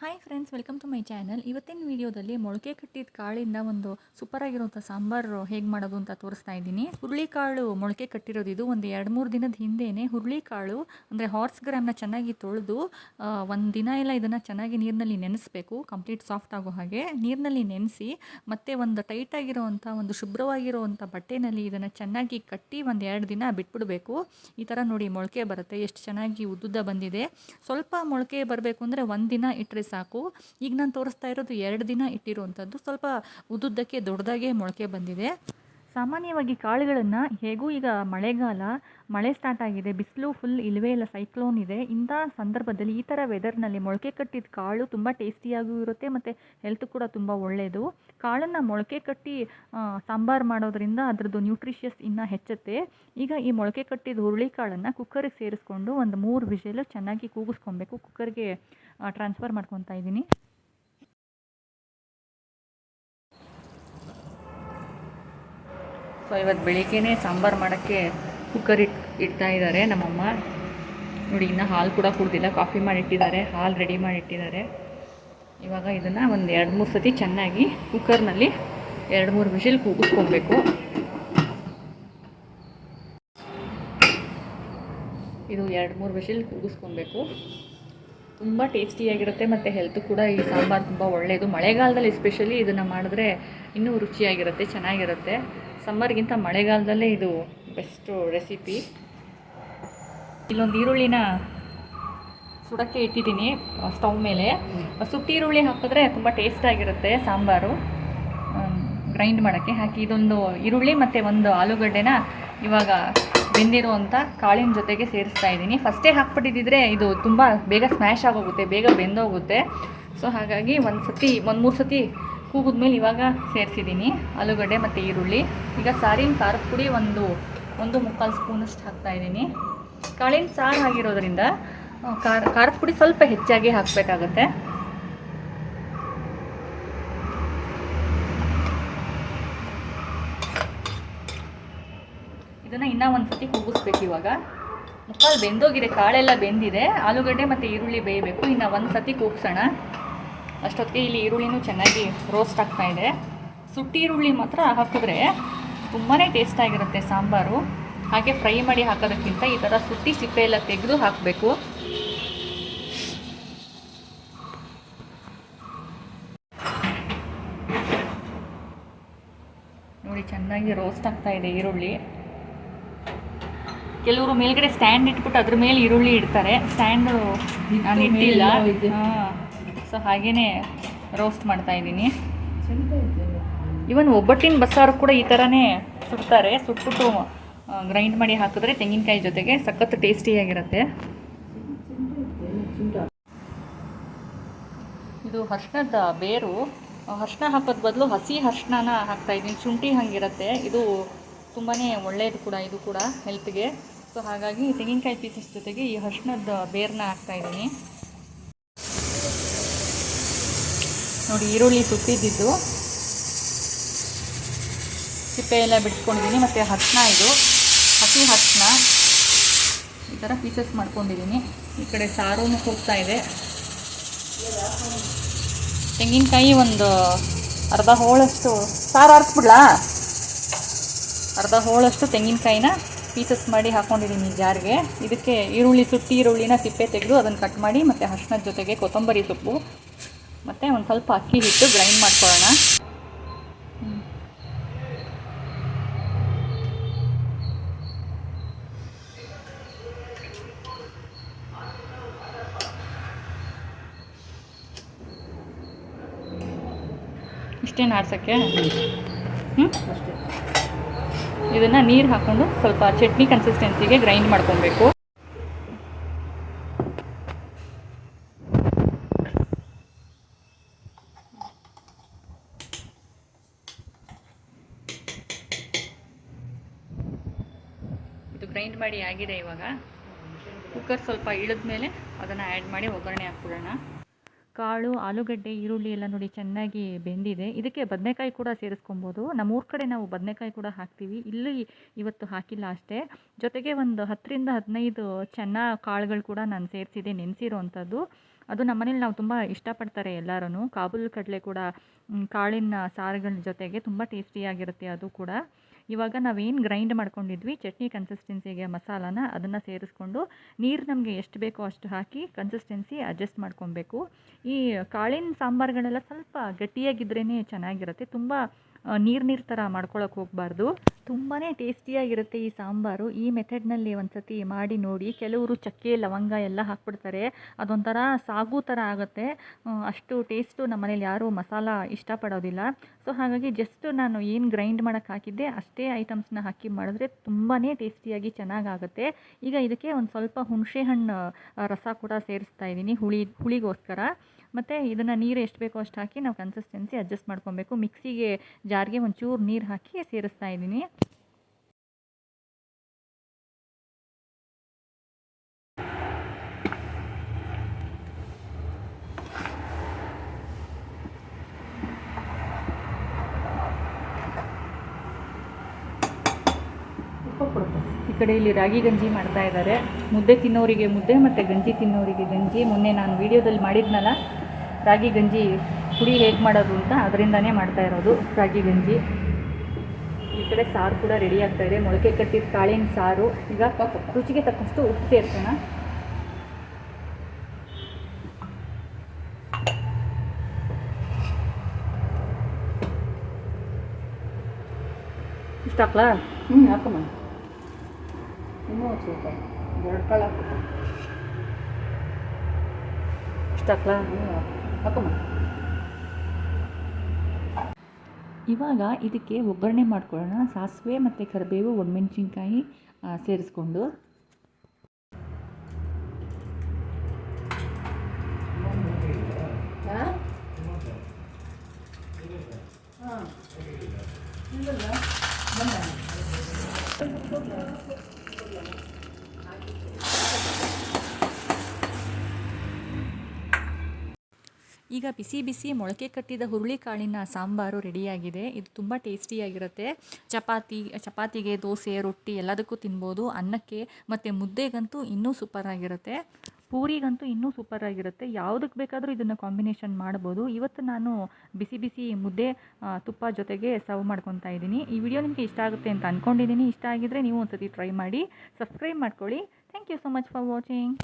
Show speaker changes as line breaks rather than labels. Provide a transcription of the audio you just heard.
Hi friends welcome to my channel ಇವತ್ತಿನ ವಿಡಿಯೋದಲ್ಲಿ ಮೊಳಕೆ ಕಟ್ಟಿದ ಕಾಳಿಂದ ಒಂದು ಸೂಪರ್ ಆಗಿರುವಂಥ ಸಾಂಬಾರು ಹೇಗೆ ಮಾಡೋದು ಅಂತ ತೋರಿಸ್ತಾ ಇದ್ದೀನಿ. ಹುರುಳಿಕಾಳು ಮೊಳಕೆ ಕಟ್ಟಿರೋದು ಇದು. ಒಂದು ಎರಡು ಮೂರು ದಿನದ ಹಿಂದೆಯೇ ಹುರುಳಿಕಾಳು, ಅಂದರೆ ಹಾರ್ಸ್ ಗ್ರಾಮ್ನ ಚೆನ್ನಾಗಿ ತೊಳೆದು ಒಂದು ದಿನ ಎಲ್ಲ ಇದನ್ನು ಚೆನ್ನಾಗಿ ನೀರಿನಲ್ಲಿ ನೆನೆಸ್ಬೇಕು. ಕಂಪ್ಲೀಟ್ ಸಾಫ್ಟ್ ಆಗೋ ಹಾಗೆ ನೀರಿನಲ್ಲಿ ನೆನೆಸಿ, ಮತ್ತು ಒಂದು ಟೈಟ್ ಆಗಿರುವಂಥ ಒಂದು ಶುಭ್ರವಾಗಿರುವಂಥ ಬಟ್ಟೆನಲ್ಲಿ ಇದನ್ನು ಚೆನ್ನಾಗಿ ಕಟ್ಟಿ ಒಂದು ಎರಡು ದಿನ ಬಿಟ್ಬಿಡಬೇಕು. ಈ ಥರ ನೋಡಿ ಮೊಳಕೆ ಬರುತ್ತೆ. ಎಷ್ಟು ಚೆನ್ನಾಗಿ ಉದ್ದುದ್ದ ಬಂದಿದೆ. ಸ್ವಲ್ಪ ಮೊಳಕೆ ಬರಬೇಕು ಅಂದರೆ ಒಂದು ದಿನ ಇಟ್ಟರೆ ಸಾಕು. ಈಗ ನಾನು ತೋರಿಸ್ತಾ ಇರೋದು ಎರಡು ದಿನ ಇಟ್ಟಿರುವಂಥದ್ದು. ಸ್ವಲ್ಪ ಉದ್ದುದ್ದಕ್ಕೆ ದೊಡ್ಡದಾಗೆ ಮೊಳಕೆ ಬಂದಿದೆ. ಸಾಮಾನ್ಯವಾಗಿ ಕಾಳುಗಳನ್ನು ಹೇಗೂ ಈಗ ಮಳೆಗಾಲ, ಮಳೆ ಸ್ಟಾರ್ಟ್ ಆಗಿದೆ, ಬಿಸಿಲು ಫುಲ್ ಇಲ್ಲವೇ ಇಲ್ಲ ಸೈಕ್ಲೋನ್ ಇದೆ, ಇಂಥ ಸಂದರ್ಭದಲ್ಲಿ ಈ ಥರ ವೆದರ್ನಲ್ಲಿ ಮೊಳಕೆ ಕಟ್ಟಿದ ಕಾಳು ತುಂಬ ಟೇಸ್ಟಿಯಾಗೂ ಇರುತ್ತೆ ಮತ್ತು ಹೆಲ್ತ್ ಕೂಡ ತುಂಬ ಒಳ್ಳೆಯದು ಕಾಳನ್ನು ಮೊಳಕೆ ಕಟ್ಟಿ ಸಾಂಬಾರು ಮಾಡೋದ್ರಿಂದ ಅದರದ್ದು ನ್ಯೂಟ್ರಿಷಿಯಸ್ ಇನ್ನೂ ಹೆಚ್ಚುತ್ತೆ. ಈಗ ಈ ಮೊಳಕೆ ಕಟ್ಟಿದ ಹುರುಳಿಕಾಳನ್ನು ಕುಕ್ಕರಿಗೆ ಸೇರಿಸ್ಕೊಂಡು ಒಂದು ಮೂರು ವಿಷಲು ಚೆನ್ನಾಗಿ ಕೂಗಿಸ್ಕೊಬೇಕು ಕುಕ್ಕರ್ಗೆ ಟ್ರಾನ್ಸ್ಫರ್ ಮಾಡ್ಕೊತಾ ಇದ್ದೀನಿ. ಸೊ ಇವತ್ತು ಬೆಳಿಗ್ಗೆ ಸಾಂಬಾರು ಮಾಡೋಕ್ಕೆ ಕುಕ್ಕರ್ ಇಟ್, ಇಡ್ತಾ ಇದ್ದಾರೆ ನಮ್ಮಮ್ಮ. ನೋಡಿ, ಇನ್ನೂ ಹಾಲು ಕೂಡ ಕುಡ್ದಿಲ್ಲ. ಕಾಫಿ ಮಾಡಿ ಇಟ್ಟಿದ್ದಾರೆ ಹಾಲು ರೆಡಿ ಮಾಡಿ ಇಟ್ಟಿದ್ದಾರೆ ಇವಾಗ ಇದನ್ನು ಒಂದು ಎರಡು ಮೂರು ಸತಿ ಚೆನ್ನಾಗಿ ಕುಕ್ಕರ್ನಲ್ಲಿ ಎರಡು ಮೂರು ವಿಷಲ್ ಕೂಗಿಸ್ಕೊಬೇಕು ಇದು ಎರಡು ಮೂರು ವಿಷಲ್ ಕೂಗಿಸ್ಕೊಬೇಕು ತುಂಬ ಟೇಸ್ಟಿಯಾಗಿರುತ್ತೆ ಮತ್ತು ಹೆಲ್ತ್ ಕೂಡ ಈ ಸಾಂಬಾರು ತುಂಬ ಒಳ್ಳೆಯದು ಮಳೆಗಾಲದಲ್ಲಿ ಎಸ್ಪೆಷಲಿ ಇದನ್ನು ಮಾಡಿದ್ರೆ ಇನ್ನೂ ರುಚಿಯಾಗಿರುತ್ತೆ, ಚೆನ್ನಾಗಿರುತ್ತೆ. ಸಮ್ಮರ್ಗಿಂತ ಮಳೆಗಾಲದಲ್ಲೇ ಇದು ಬೆಸ್ಟು ರೆಸಿಪಿ ಇಲ್ಲೊಂದು ಈರುಳ್ಳಿನ ಸುಡಕ್ಕೆ ಇಟ್ಟಿದ್ದೀನಿ ಸ್ಟವ್ ಮೇಲೆ. ಸುಟ್ಟಿ ಈರುಳ್ಳಿ ಹಾಕಿದ್ರೆ ತುಂಬ ಟೇಸ್ಟಾಗಿರುತ್ತೆ ಸಾಂಬಾರು. ಗ್ರೈಂಡ್ ಮಾಡೋಕ್ಕೆ ಹಾಕಿ ಇದೊಂದು ಈರುಳ್ಳಿ ಮತ್ತು ಒಂದು ಆಲೂಗಡ್ಡೆನ ಇವಾಗ ಬೆಂದಿರುವಂಥ ಕಾಳಿನ ಜೊತೆಗೆ ಸೇರಿಸ್ತಾ ಇದ್ದೀನಿ. ಫಸ್ಟೇ ಹಾಕ್ಬಿಟ್ಟಿದ್ದಿದ್ರೆ ಇದು ತುಂಬ ಬೇಗ ಸ್ಮ್ಯಾಶ್ ಆಗೋಗುತ್ತೆ ಬೇಗ ಬೆಂದೋಗುತ್ತೆ. ಸೊ ಹಾಗಾಗಿ ಒಂದು ಸತಿ ಒಂದು ಮೂರು ಸತಿ ಕೂಗಿದ್ಮೇಲೆ ಇವಾಗ ಸೇರಿಸಿದ್ದೀನಿ, ಆಲೂಗಡ್ಡೆ ಮತ್ತು ಈರುಳ್ಳಿ. ಈಗ ಸಾರಿನ ಖಾರದ ಪುಡಿ ಒಂದು ಒಂದು ಮುಕ್ಕಾಲು ಸ್ಪೂನಷ್ಟು ಹಾಕ್ತಾಯಿದ್ದೀನಿ ಕಾಳಿನ ಸಾರು ಆಗಿರೋದ್ರಿಂದ ಖಾರ, ಖಾರದ ಪುಡಿ ಸ್ವಲ್ಪ ಹೆಚ್ಚಾಗಿ ಹಾಕಬೇಕಾಗತ್ತೆ. ಇದನ್ನು ಇನ್ನೂ ಒಂದು ಸತಿ ಕೂಗಿಸ್ಬೇಕು ಇವಾಗ. ಮುಕ್ಕಾಲು ಬೆಂದೋಗಿದೆ, ಕಾಳೆಲ್ಲ ಬೆಂದಿದೆ. ಆಲೂಗಡ್ಡೆ ಮತ್ತು ಈರುಳ್ಳಿ ಬೇಯಬೇಕು. ಇನ್ನು ಒಂದು ಸತಿ ಕೂಗ್ಸೋಣ. ಅಷ್ಟೊತ್ತಿಗೆ ಇಲ್ಲಿ ಈರುಳ್ಳಿನೂ ಚೆನ್ನಾಗಿ ರೋಸ್ಟ್ ಆಗ್ತಾ ಇದೆ. ಸುಟ್ಟಿ ಈರುಳ್ಳಿ ಮಾತ್ರ ಹಾಕಿದ್ರೆ ತುಂಬಾ ಟೇಸ್ಟಾಗಿರುತ್ತೆ ಸಾಂಬಾರು. ಹಾಗೆ ಫ್ರೈ ಮಾಡಿ ಹಾಕೋದಕ್ಕಿಂತ ಈ ಥರ ಸುಟ್ಟಿ ಸಿಪ್ಪೆ ಎಲ್ಲ ತೆಗೆದು ಹಾಕಬೇಕು. ನೋಡಿ ಚೆನ್ನಾಗಿ ರೋಸ್ಟ್ ಆಗ್ತಾ ಇದೆ ಈರುಳ್ಳಿ. ಕೆಲವರು ಮೇಲ್ಗಡೆ ಸ್ಟ್ಯಾಂಡ್ ಇಟ್ಬಿಟ್ಟು ಅದ್ರ ಮೇಲೆ ಈರುಳ್ಳಿ ಇಡ್ತಾರೆ. ಸ್ಟ್ಯಾಂಡ್ ನಾನು ಇಟ್ಟಿಲ್ಲ. ಸೊ ಹಾಗೇ ರೋಸ್ಟ್ ಮಾಡ್ತಾ ಇದ್ದೀನಿ. ಇವನ್ ಒಬ್ಬಟ್ಟಿನ ಬಸ್ಸಾರು ಕೂಡ ಈ ಥರನೇ ಸುಡ್ತಾರೆ. ಸುಟ್ಬಿಟ್ಟು ಗ್ರೈಂಡ್ ಮಾಡಿ ಹಾಕಿದ್ರೆ ತೆಂಗಿನಕಾಯಿ ಜೊತೆಗೆ ಸಖತ್ ಟೇಸ್ಟಿಯಾಗಿರುತ್ತೆ ಇದು ಅರ್ಶಿಣದ ಬೇರು. ಅರ್ಶಿಣ ಹಾಕೋದ್ ಬದಲು ಹಸಿ ಅರ್ಶಿಣನ ಹಾಕ್ತಾ ಇದ್ದೀನಿ. ಶುಂಠಿ ಹಂಗಿರುತ್ತೆ. ಇದು ತುಂಬಾ ಒಳ್ಳೆಯದು ಕೂಡ, ಇದು ಕೂಡ ಹೆಲ್ತ್ಗೆ ಸೊ ಹಾಗಾಗಿ ತೆಂಗಿನಕಾಯಿ ಪೀಸಸ್ ಜೊತೆಗೆ ಈ ಅರ್ಶಿಣದ ಬೇರನ್ನ ಹಾಕ್ತಾ ಇದ್ದೀನಿ ನೋಡಿ ಈರುಳ್ಳಿ ಸುತ್ತಿದ್ದು ಸಿಪ್ಪೆ ಎಲ್ಲ ಬಿಟ್ಕೊಂಡಿದ್ದೀನಿ, ಮತ್ತು ಹಸನ ಇದು. ಹಸಿ ಹಸನ ಈ ಥರ ಪೀಸಸ್ ಮಾಡ್ಕೊಂಡಿದ್ದೀನಿ. ಈ ಕಡೆ ಸಾರೂ ಹೋಗ್ತಾ ಇದೆ. ತೆಂಗಿನಕಾಯಿ ಒಂದು ಅರ್ಧ ಹೋಳಷ್ಟು, ಸಾರು ಆರಿಸ್ಬಿಡ್ಲಾ? ಅರ್ಧ ಹೋಳಷ್ಟು ತೆಂಗಿನಕಾಯಿನ ಪೀಸಸ್ ಮಾಡಿ ಹಾಕ್ಕೊಂಡಿದ್ದೀನಿ ಜಾರಿಗೆ. ಇದಕ್ಕೆ ಈರುಳ್ಳಿ, ಸುಟ್ಟಿ ಈರುಳ್ಳಿನ ಸಿಪ್ಪೆ ತೆಗೆದು ಅದನ್ನು ಕಟ್ ಮಾಡಿ, ಮತ್ತು ಅರ್ಶಿನದ ಜೊತೆಗೆ ಕೊತ್ತಂಬರಿ ಸೊಪ್ಪು. ಮತ್ತು ಒಂದು ಸ್ವಲ್ಪ ಅಕ್ಕಿ ಹಿಟ್ಟು ಗ್ರೈಂಡ್ ಮಾಡ್ಕೊಳ್ಳೋಣ. ಇಷ್ಟೇನು ಆಡ್ಸೋಕ್ಕೆ? ಹ್ಞೂ ಇದನ್ನು ನೀರು ಹಾಕ್ಕೊಂಡು ಸ್ವಲ್ಪ ಚಟ್ನಿ ಕನ್ಸಿಸ್ಟೆನ್ಸಿಗೆ ಗ್ರೈಂಡ್ ಮಾಡ್ಕೊಬೇಕು. ಗ್ರೈಂಡ್ ಮಾಡಿ ಆಗಿದೆ ಇವಾಗ. ಕುಕ್ಕರ್ ಸ್ವಲ್ಪ ಇಳಿದ ಮೇಲೆ ಅದನ್ನು ಆ್ಯಡ್ ಮಾಡಿ ಒಗ್ಗರಣೆ ಹಾಕ್ಬಿಡೋಣ. ಕಾಳು, ಆಲೂಗಡ್ಡೆ, ಈರುಳ್ಳಿ ಎಲ್ಲ ನೋಡಿ ಚೆನ್ನಾಗಿ ಬೆಂದಿದೆ. ಇದಕ್ಕೆ ಬದನೆಕಾಯಿ ಕೂಡ ಸೇರಿಸ್ಕೊಬೋದು. ನಮ್ಮೂರ ಕಡೆ ನಾವು ಬದನೆಕಾಯಿ ಕೂಡ ಹಾಕ್ತೀವಿ. ಇಲ್ಲಿ ಇವತ್ತು ಹಾಕಿಲ್ಲ ಅಷ್ಟೇ. ಜೊತೆಗೆ ಒಂದು ಹತ್ತರಿಂದ ಹದಿನೈದು ಚೆನ್ನ ಕಾಳುಗಳು ಕೂಡ ನಾನು ಸೇರಿಸಿದೆ ನೆನೆಸಿರುವಂಥದ್ದು ಅದು ನಮ್ಮನೇಲಿ ನಾವು ತುಂಬ ಇಷ್ಟಪಡ್ತಾರೆ ಎಲ್ಲರೂ ಕಾಬೂಲ್ ಕಡಲೆ ಕೂಡ ಕಾಳಿನ ಸಾರುಗಳ ಜೊತೆಗೆ ತುಂಬ ಟೇಸ್ಟಿಯಾಗಿರುತ್ತೆ ಅದು ಕೂಡ. ಇವಾಗ ನಾವೇನು ಗ್ರೈಂಡ್ ಮಾಡ್ಕೊಂಡಿದ್ವಿ, ಚಟ್ನಿ ಕನ್ಸಿಸ್ಟೆನ್ಸಿಗೆ ಮಸಾಲಾನ ಅದನ್ನು ಸೇರಿಸ್ಕೊಂಡು ನೀರು ನಮಗೆ ಎಷ್ಟು ಬೇಕೋ ಅಷ್ಟು ಹಾಕಿ ಕನ್ಸಿಸ್ಟೆನ್ಸಿ ಅಡ್ಜಸ್ಟ್ ಮಾಡ್ಕೊಬೇಕು. ಈ ಕಾಳಿನ ಸಾಂಬಾರುಗಳೆಲ್ಲ ಸ್ವಲ್ಪ ಗಟ್ಟಿಯಾಗಿದ್ರೇ ಚೆನ್ನಾಗಿರುತ್ತೆ, ತುಂಬ ನೀರು ನೀರು ಥರ ಮಾಡ್ಕೊಳಕ್ಕೆ ಹೋಗಬಾರ್ದು. ತುಂಬಾ ಟೇಸ್ಟಿಯಾಗಿರುತ್ತೆ ಈ ಸಾಂಬಾರು. ಈ ಮೆಥಡ್ನಲ್ಲಿ ಒಂದು ಸತಿ ಮಾಡಿ ನೋಡಿ. ಕೆಲವರು ಚಕ್ಕೆ, ಲವಂಗ ಎಲ್ಲ ಹಾಕ್ಬಿಡ್ತಾರೆ. ಅದೊಂಥರ ಸಾಗು ಥರ ಆಗುತ್ತೆ. ಅಷ್ಟು ಟೇಸ್ಟು ನಮ್ಮ ಮನೇಲಿ ಯಾರೂ ಮಸಾಲ ಇಷ್ಟಪಡೋದಿಲ್ಲ. ಸೊ, ಹಾಗಾಗಿ ಜಸ್ಟ್ ನಾನು ಏನು ಗ್ರೈಂಡ್ ಮಾಡೋಕ್ಕೆ ಹಾಕಿದ್ದೆ ಅಷ್ಟೇ ಐಟಮ್ಸ್ನ ಹಾಕಿ ಮಾಡಿದ್ರೆ ತುಂಬಾ ಟೇಸ್ಟಿಯಾಗಿ ಚೆನ್ನಾಗಾಗುತ್ತೆ. ಈಗ ಇದಕ್ಕೆ ಒಂದು ಸ್ವಲ್ಪ ಹುಣಸೆ ಹಣ್ಣು ರಸ ಕೂಡ ಸೇರಿಸ್ತಾ ಇದ್ದೀನಿ ಹುಳಿ, ಹುಳಿಗೋಸ್ಕರ. ಮತ್ತು ಇದನ್ನು ನೀರು ಎಷ್ಟು ಬೇಕೋ ಅಷ್ಟು ಹಾಕಿ ನಾವು ಕನ್ಸಿಸ್ಟೆನ್ಸಿ ಅಡ್ಜಸ್ಟ್ ಮಾಡ್ಕೊಬೇಕು. ಮಿಕ್ಸಿಗೆ ಜಾರ್ಗೆ ಒಂಚೂರು ನೀರು ಹಾಕಿ ಸೇರಿಸ್ತಾ ಇದ್ದೀನಿ. ಈ ಕಡೆ ಇಲ್ಲಿ ರಾಗಿ ಗಂಜಿ ಮಾಡ್ತಾ ಇದ್ದಾರೆ ಮುದ್ದೆ ತಿನ್ನೋರಿಗೆ ಮುದ್ದೆ ಮತ್ತು ಗಂಜಿ ತಿನ್ನೋರಿಗೆ ಗಂಜಿ. ಮೊನ್ನೆ ನಾನು ವಿಡಿಯೋದಲ್ಲಿ ಮಾಡಿದ್ನಲ್ಲ ರಾಗಿ ಗಂಜಿ ಪುಡಿ ಹೇಗೆ ಮಾಡೋದು ಅಂತ ಅದರಿಂದನೇ ಮಾಡ್ತಾ ಇರೋದು ರಾಗಿ ಗಂಜಿ. ಈ ಕಡೆ ಸಾರು ಕೂಡ ರೆಡಿ ಆಗ್ತಾ ಇದೆ. ಮೊಳಕೆ ಕಟ್ಟಿದ ಕಾಳಿನ ಸಾರು. ಈಗ ರುಚಿಗೆ ತಕ್ಕಷ್ಟು ಉಪ್ಪು ಸೇರ್ಸೋಣ. ಇಷ್ಟ ಹಾಕ್ಲಾ
ಹ್ಞೂ ಹಾಕಮ್ಮ. ಇನ್ನೂ ಸ್ವಲ್ಪ. ಎರಡು ಕಾಳು ಹಾಕು
ಇಷ್ಟ ಹಾಕ್ಲಾ
ಹ್ಞೂ
ಇವಾಗ ಇದಕ್ಕೆ ಒಗ್ಗರಣೆ ಮಾಡ್ಕೊಳ್ಳೋಣ. ಸಾಸಿವೆ ಮತ್ತು ಕರಿಬೇವು ಒಣಮೆಣಸಿನ್ಕಾಯಿ ಸೇರಿಸ್ಕೊಂಡು.
ಹಾಂ.
ಈಗ ಬಿಸಿ ಬಿಸಿ ಮೊಳಕೆ ಕಟ್ಟಿದ ಹುರುಳಿಕಾಳಿನ ಸಾಂಬಾರು ರೆಡಿಯಾಗಿದೆ. ಇದು ತುಂಬ ಟೇಸ್ಟಿಯಾಗಿರುತ್ತೆ ಚಪಾತಿ, ಚಪಾತಿಗೆ ದೋಸೆ, ರೊಟ್ಟಿ ಎಲ್ಲದಕ್ಕೂ ತಿನ್ಬೋದು. ಅನ್ನಕ್ಕೆ ಮತ್ತು ಮುದ್ದೆಗಂತೂ ಇನ್ನೂ ಸೂಪರಾಗಿರುತ್ತೆ ಪೂರಿಗಂತೂ ಇನ್ನೂ ಸೂಪರಾಗಿರುತ್ತೆ ಯಾವುದಕ್ಕೆ ಬೇಕಾದರೂ ಇದನ್ನು ಕಾಂಬಿನೇಷನ್ ಮಾಡ್ಬೋದು. ಇವತ್ತು ನಾನು ಬಿಸಿ ಬಿಸಿ ಮುದ್ದೆ ತುಪ್ಪ ಜೊತೆಗೆ ಸರ್ವ್ ಮಾಡ್ಕೊತಾ ಇದ್ದೀನಿ. ಈ ವಿಡಿಯೋ ನಿಮಗೆ ಇಷ್ಟ ಆಗುತ್ತೆ ಅಂತ ಅಂದ್ಕೊಂಡಿದ್ದೀನಿ ಇಷ್ಟ ಆಗಿದ್ದರೆ ನೀವು ಒಂದ್ಸತಿ ಟ್ರೈ ಮಾಡಿ ಸಬ್ಸ್ಕ್ರೈಬ್ ಮಾಡ್ಕೊಳ್ಳಿ. Thank you so much for watching